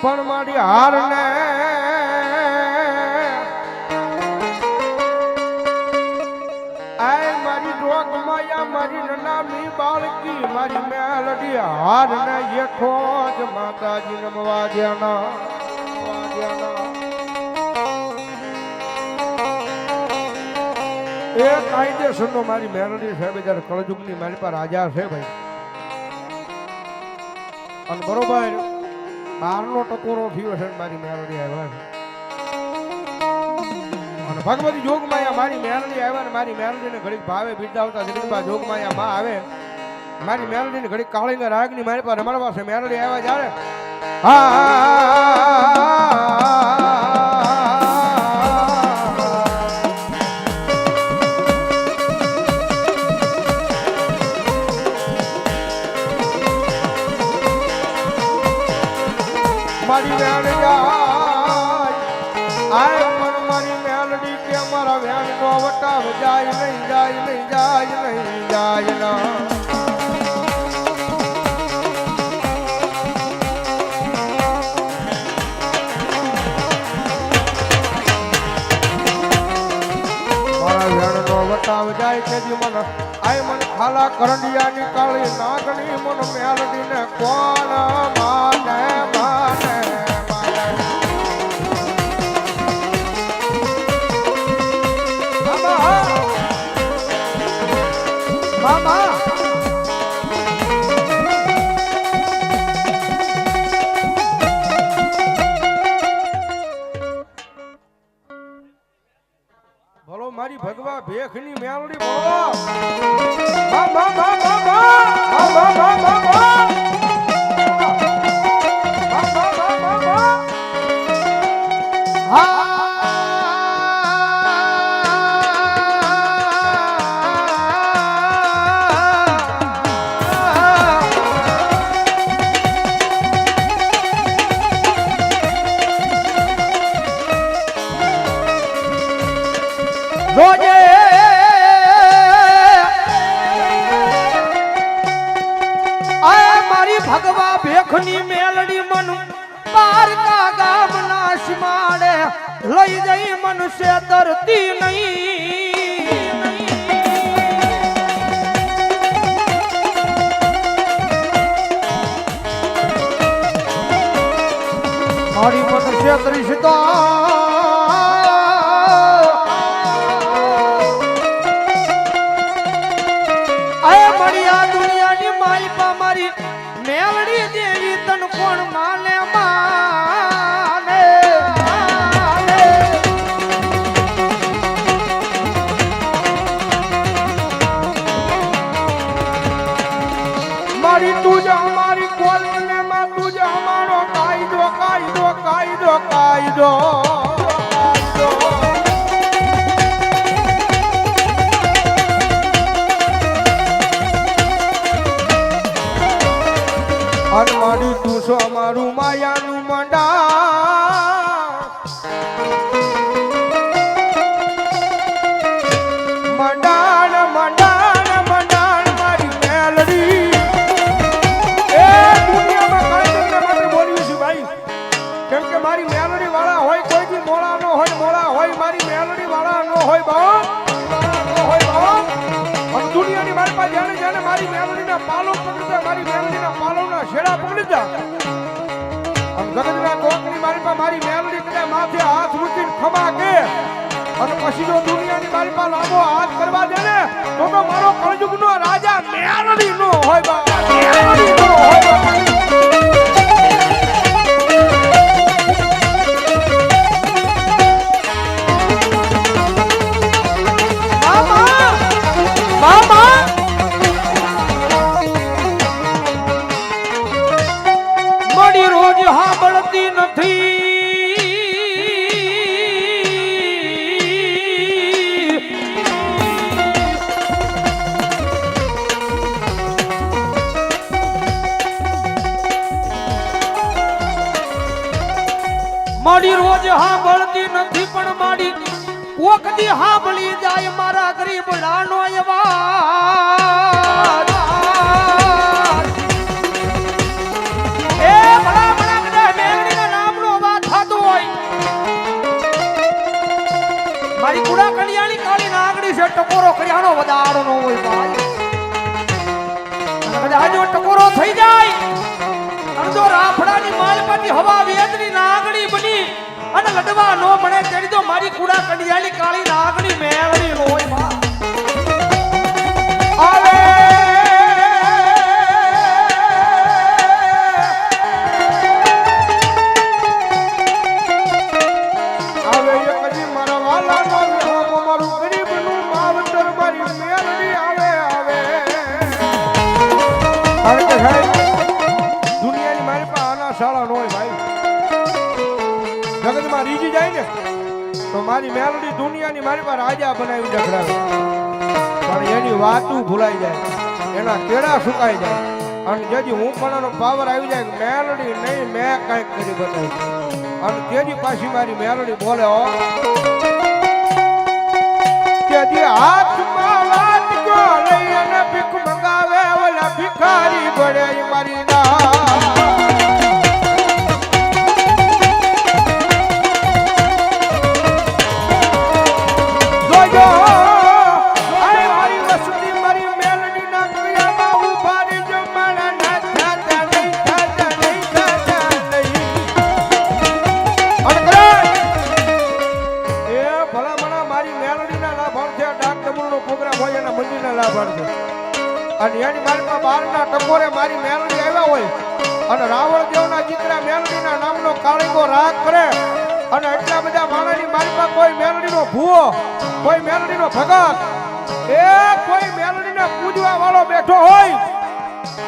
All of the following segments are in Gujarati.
પણ મારી હાર ને આય મારી રોગ માયા મારી નનામી બાળકી, મારી મેલડી હાર ને યેઠો જ માતાજી નમવા દ્યાના એ કાયદેસરનો મારી મેલડી સાહેબ જ્યારે કળજુગની મારી પાસે રાજા છે ભાઈ. અને બરોબર બારનો ટકોરો થયો છે મારી મેરડી આવ્યા અને ભગવતી જોગમાયા મારી મેરડી આવ્યા ને મારી મેલડીને ઘડીક ભાવે બિરદાવતા જગદંબા જોગમાયા માં આવે. મારી મેલડીને ઘડીક કાળીના રાગની મારી પાસે રમાડવા છે. મેરડી આવ્યા જ્યારે? હા. નહીં જાય નહીં જાય નહીં ખાલા કરંડિયાની કાળી નાગણી મન મેલડી ને કોણ માને માને મેલડી બોલો મા મા મા મા મા મા ભેખની મેલડી મન પારકા ગામના માડે લઈ જઈ મનુષ્ય ધરતી નહીં. મારી મનુષ્ય ત્રિશતા અનમાડી તું છો અમારું માયાનું મંડા મંડાણ મંડાણ મંડાણ મારી મેલડી. એ ભાઈ. કેમ મારી મેલડી વાળા હોય કોઈ બી મોળા ન હોય, મોળા હોય, મારી મેલડી વાળા નો હોય બાપ. હોય બાપ. દુનિયાની મારી પાસે જાણે જાણે મારી મેલડીના પાલો પકડતા, મારી મેલડીના પાલોના છેડા પકડતા અને ગગનના કોકની મારી પાસે મારી મેલડી કદા માથે હાથ મૂકીને ખમા કે. અને પછી જો દુનિયાની મારી પાસે લાંબો હાથ કરવા દે ને, તો મારો કળજુગનો રાજા મેલડી નો હોય બા રોજ હાંભળતી નથી પણ મારી કોકદી હાંભળી જાય મારા ગરીબ લાનો એવા. ટકોરો કર્યાનો વધારો નો હોય ટકોરો થઈ જાય, અને જો રાફડાની હવા વેદની ના લડવા નો મને તેની તો મારી કુડા કડિયાની કાળી નાગણી મેળવી હોયમાં. આવે! આવે તો મારી મેલડી દુનિયાની મારી પાસે રાજા બનાવી ડખડાવે પણ એની વાતું ભૂલાઈ જાય. એના કેળા સુકાઈ જાય. અને જેથી હું પણ એનો પાવર આવી જાય મેલડી નહીં, મેં કાંઈક કરી બતાવી. અને તેની પાછી મારી મેલડી બોલે, હો. કે હાથમાં વાટકો લઈ અને ભીખ મંગાવે, ઓલા ભિખારી બળે મારી અને રાવણ દેવના દીકરા મેલડીના નામનો કાળીગો રાગ કરે. અને એટલા બધા માણસની મારી પાસે કોઈ મેલડીનો ભૂવો, કોઈ મેલડીનો ભગત, એ કોઈ મેલડીને પૂજવા વાળો બેઠો હોય.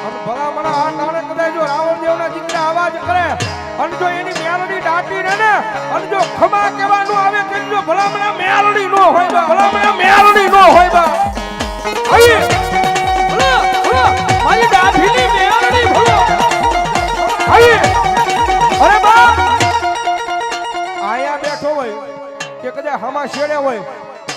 અને ભલામણા આ નાણે કદાચ જો રાવણ દેવના દીકરા અવાજ કરે, અને જો એની મેલડી દાટી ને ને, અને જો ખમા કહેવાનું આવે કે જો ભલામણા મેલડી નો હોય બા, ભલામણા મેલડી નો હોય બા. અહીં ભલા ભલા મારી ડાભીની હમા શેડે હોય,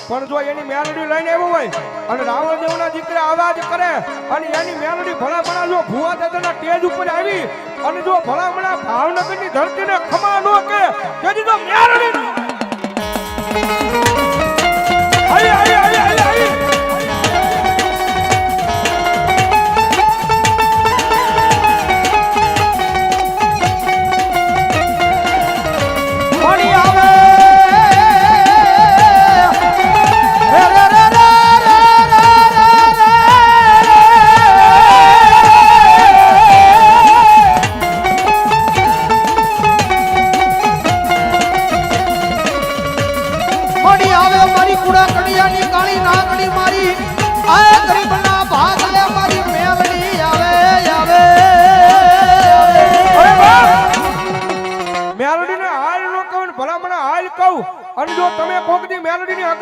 પણ જો એની મેલડી લઈને આવ્યો હોય, અને રાવણ દેવના દીકરા અવાજ કરે, અને એની મેલડી ભલામણા જો ભુવા દાદાના સ્ટેજ ઉપર આવી, અને જો ભલામણા ભાવનગરની ધરતીને ખમા નો કે, તેથી તો મેલડી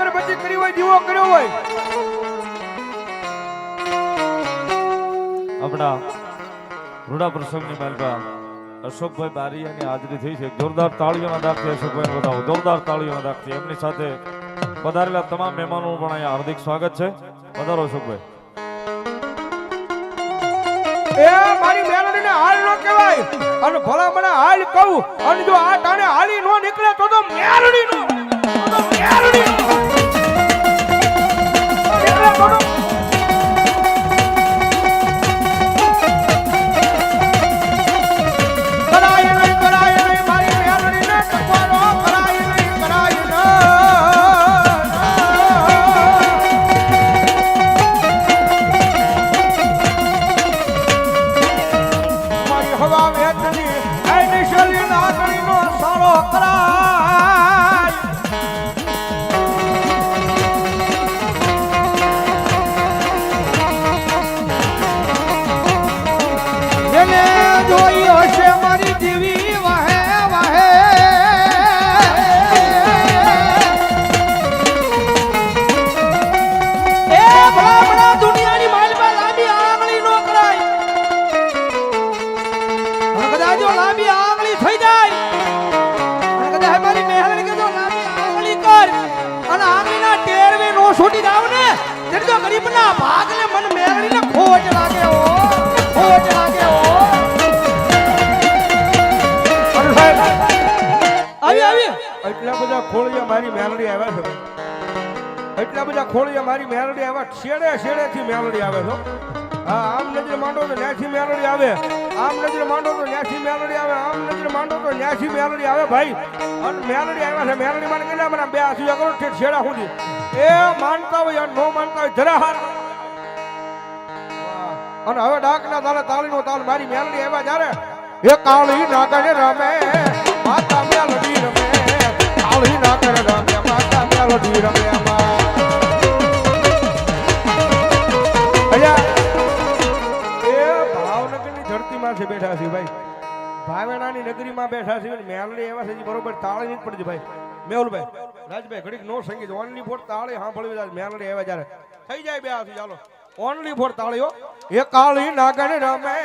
અગરબત્તી કરી હોય દીવો કર્યો હોય. આપણા રૂડા પ્રસંગની માલપા અશોકભાઈ બારીયાની હાજરી થઈ છે. જોરદાર તાળીઓના દાખથી અશોકભાઈ બતાવો. જોરદાર તાળીઓના દાખથી એમની સાથે પધારેલા તમામ મહેમાનોનું પણ અહીંયા હાર્દિક સ્વાગત છે. પધારો અશોકભાઈ. એ મારી મેલડીને હાલ ન કહેવાય. અને ભલામણા હાલ કહું. અને જો આ ટાણે હાલી ન નીકળે તો તો મેલોડી નો મેલોડી Thank you. મારી દીવી વાહે વાહે. આંગળી નો જાય કદાચ અને આંગળીના ટેરવે નો છૂટી જાવ ને ત્યારે તો ગરીબના ભાગલે મન મેળવીને ખોટ લાગે હો. મારી મેલડી આવ્યા છે. એટલા બધા ખોળિયા મારી મેલડી આવે, છેડે છેડે થી મેલડી આવે છો. હા, આમ નજર માંડો તો ન્યાથી મેલડી આવે. આમ નજર માંડો તો ન્યાથી મેલડી આવે. આમ નજર માંડો તો ન્યાથી મેલડી આવે ભાઈ. અને મેલડી આવ્યા છે, મેલડી માં કેટલા મને બે આસુ કરો છેડા સુધી. એ માનતા હોય નો માનતા હોય, જરા હાર. અને હવે ડાકના તાલે તાળીનો તાલ મારી મેલડી આવ્યા જ્યારે, એ કાળી નાગણ રમે, માતા મેલડી રમે. બેઠા છે ભાઈ ભાવેણાની નગરીમાં બેઠા છે અને મેલડી એવા છે બરોબર તાળી નહીં પડતી ભાઈ. મેહુલભાઈ રાજભાઈ ઘડીક નો સંગીત ઓનલી ફોર તાળે સાંભળવી જાય મેલડી એવા જ્યારે થઈ જાય બે હાથી ચાલો ઓનલી ફોર તાળીઓ એ કાળી નાગણ રમે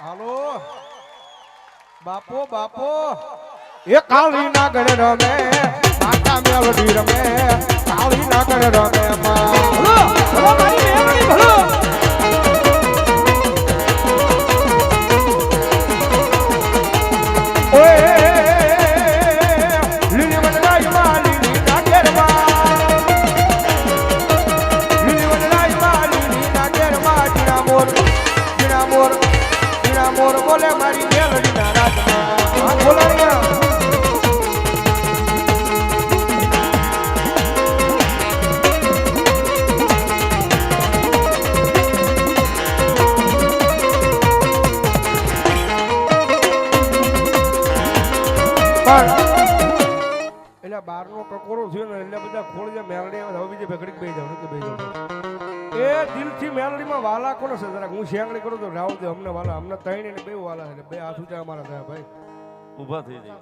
હાલો બાપો બાપો. એ કાળી નાગણ રમે માતા મેલડી રમે. કાળી નાગણ રમે માં પણ એટલે બારનો ટકોરો થયો ને એટલે બધા ખોળીએ મેલડી આવે હવે બીજે ભેગડી બે જાવ કે બે જાવ એ દિલથી મેલડીમાં વાલા કોને છે જરાક હું શેંગડી કરું તો રાવ દે અમને વાલા અમને ત્રણ ને બે વાલા છે બે હાથ ઉચા અમારા થયા ભાઈ. ઊભા થઈ જાય.